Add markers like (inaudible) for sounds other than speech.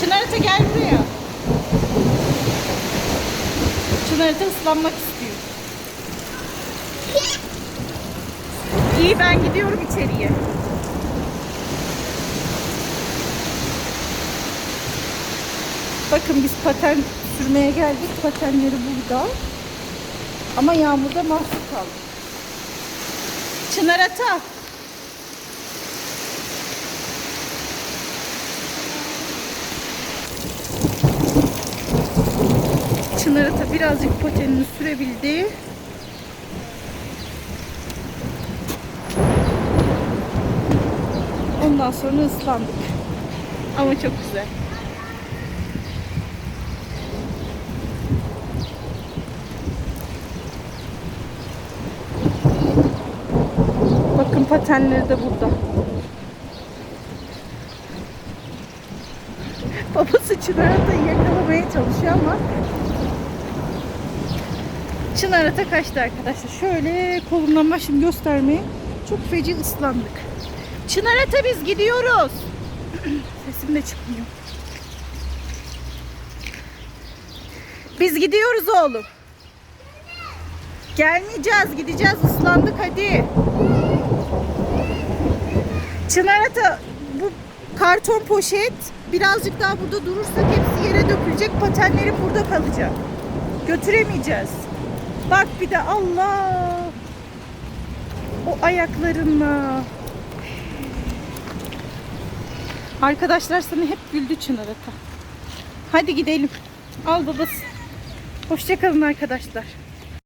Çınar Ata gel buraya. Çınar Ata ıslanmak istiyor. İyi ben gidiyorum içeriye. Bakın biz paten sürmeye geldik. Patenleri burada. Ama yağmurda mahsur kaldık. Çınar Ata. Çınar Ata birazcık patenini sürebildi. Ondan sonra ıslandık. Ama çok güzel. Bakın patenleri de burada. Babası Çınar Ata'yı yakalamaya çalışıyor ama Çınar Ata kaçtı arkadaşlar. Şöyle kolumdan başım göstermeye çok feci ıslandık. Çınar Ata biz gidiyoruz. (clears throat) Sesim de çıkmıyor. Biz gidiyoruz oğlum. Gelmeyeceğiz, gideceğiz. Islandık hadi. Çınar Ata bu karton poşet birazcık daha burada durursak hepsi yere dökülecek. Patenlerim burada kalacak. Götüremeyeceğiz. Bak bir de Allah. O ayaklarınla. Arkadaşlar sana hep güldü Çınar. Hadi gidelim. Al babası. Hoşçakalın arkadaşlar.